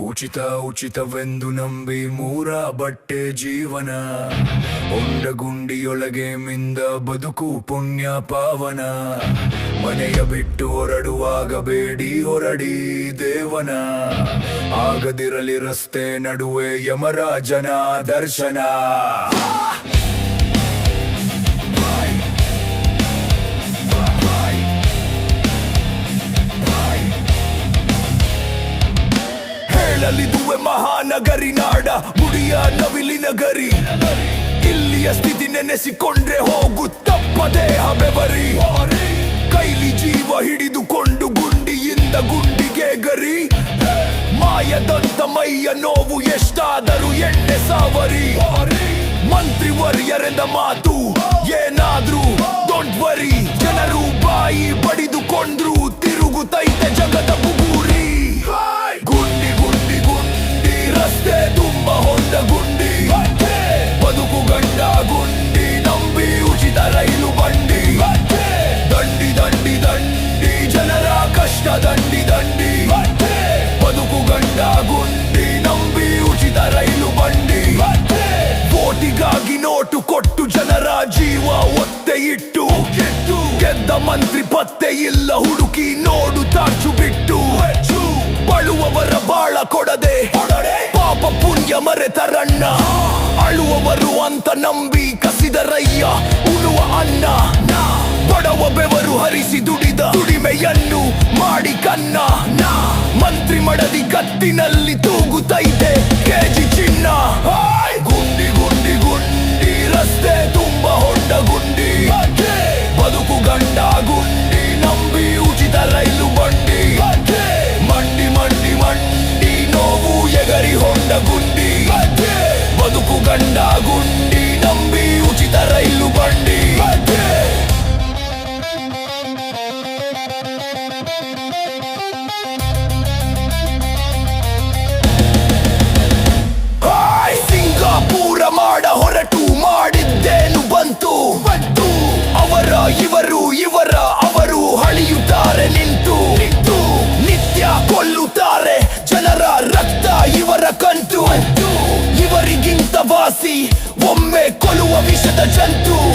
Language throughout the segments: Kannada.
ಉಚಿತ ಉಚಿತವೆಂದು ನಂಬಿ ಮೂರ ಬಟ್ಟೆ ಜೀವನ. ಹೊಂಡಗುಂಡಿಯೊಳಗೆ ಮಿಂದ ಬದುಕು ಪುಣ್ಯ ಪಾವನ. ಮನೆಯ ಬಿಟ್ಟು ಹೊರಡುವಾಗ ಬೇಡಿ ಹೊರಡಿ ದೇವನ. ಆಗದಿರಲಿ ರಸ್ತೆ ನಡುವೆ ಯಮರಾಜನ ದರ್ಶನ. ಹೇಳಲಿದುವೆ ಮಹಾನಗರಿ ನಾಡ ಮುಡಿಯ ನವಿಲಿನ ಗರಿ ಇಲ್ಲಿಯ ಸ್ಥಿತಿ ನೆನೆಸಿಕೊಂಡ್ರೆ ಹೋಗು ತಪ್ಪದೆ ಬರಿ ಕೈಲಿ ಜೀವ ಹಿಡಿದುಕೊಂಡು ಗುಂಡಿಯಿಂದ ಗುಂಡಿಗೆ ಗರಿ. ಮಾಯದಂತ ಮೈಯ ನೋವು ಎಷ್ಟಾದರೂ ಎಣ್ಣೆ ಸಾವರಿ. ಮಂತ್ರಿ ವರ್ಯರೆಂದ ಮಾತು ಏನಾದ್ರೂ ದೊಡ್ಡ ಬರಿ ಜನರು ಬಾಯಿ ಬಡಿದುಕೊಂಡ್ರು ತಿರುಗುತ್ತೈತೆ ಕಷ್ಟ ದಂಡಿ ದಂಡಿ. ಬದುಕು ಗಂಡ ಗುಂಡಿ, ನಂಬಿ ಉಚಿತ ರೈಲು ಬಂಡಿ. ಕೋಟಿಗಾಗಿ ನೋಟು ಕೊಟ್ಟು ಜನರ ಜೀವ ಒತ್ತೆ ಇಟ್ಟು. ಕೆಟ್ಟು ಗೆದ್ದ ಮಂತ್ರಿ ಪತ್ತೆ ಇಲ್ಲ, ಹುಡುಕಿ ನೋಡು ತಾಚು ಬಿಟ್ಟು. ಬಳುವವರ ಬಾಳ ಕೊಡದೆ. ಪಾಪ ಪುಣ್ಯ ಮರೆತರಣ್ಣ ಅಳುವವರು ಅಂತ ನಂಬಿ ಕಸಿದರಯ್ಯ ಉಳುವ ಅಣ್ಣ ಬಡವ ಬೆವರು ಹರಿಸಿ ಮಡದಿ ಕತ್ತಿನಲ್ಲಿ ತೂಗುತ್ತೈತೆ ಕೆಜಿ ಚಿನ್ನ! ಗುಂಡಿ ಗುಂಡಿ ಗುಂಡಿ, ರಸ್ತೆ ತುಂಬ ಹೊಂಡ ಗುಂಡಿ. ಬದುಕು ಗಂಡ ಗುಂಡಿ, ನಂಬಿ ಉಚಿತ ರೈಲು ಬಂಡಿ. ಮಂಡಿ ಮಂಡಿ ಮಂಡಿ, ನೋವು ಎಗರಿ ಹೊಂಡ ಗುಂಡಿ. 的真度。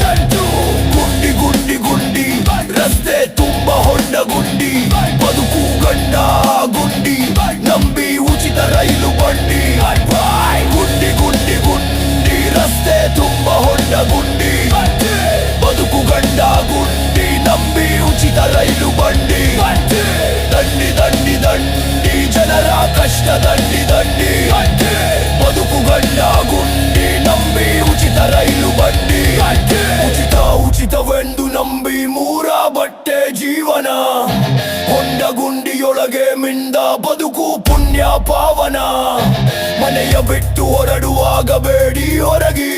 ಹೊಂಡ ಗುಂಡಿಯೊಳಗೆ ಮಿಂದ ಬದುಕು ಪುಣ್ಯ ಪಾವನ ಮನೆಯ ಬಿಟ್ಟು ಹೊರಡುವಾಗ ಬೇಡಿ ಹೊರಗಿ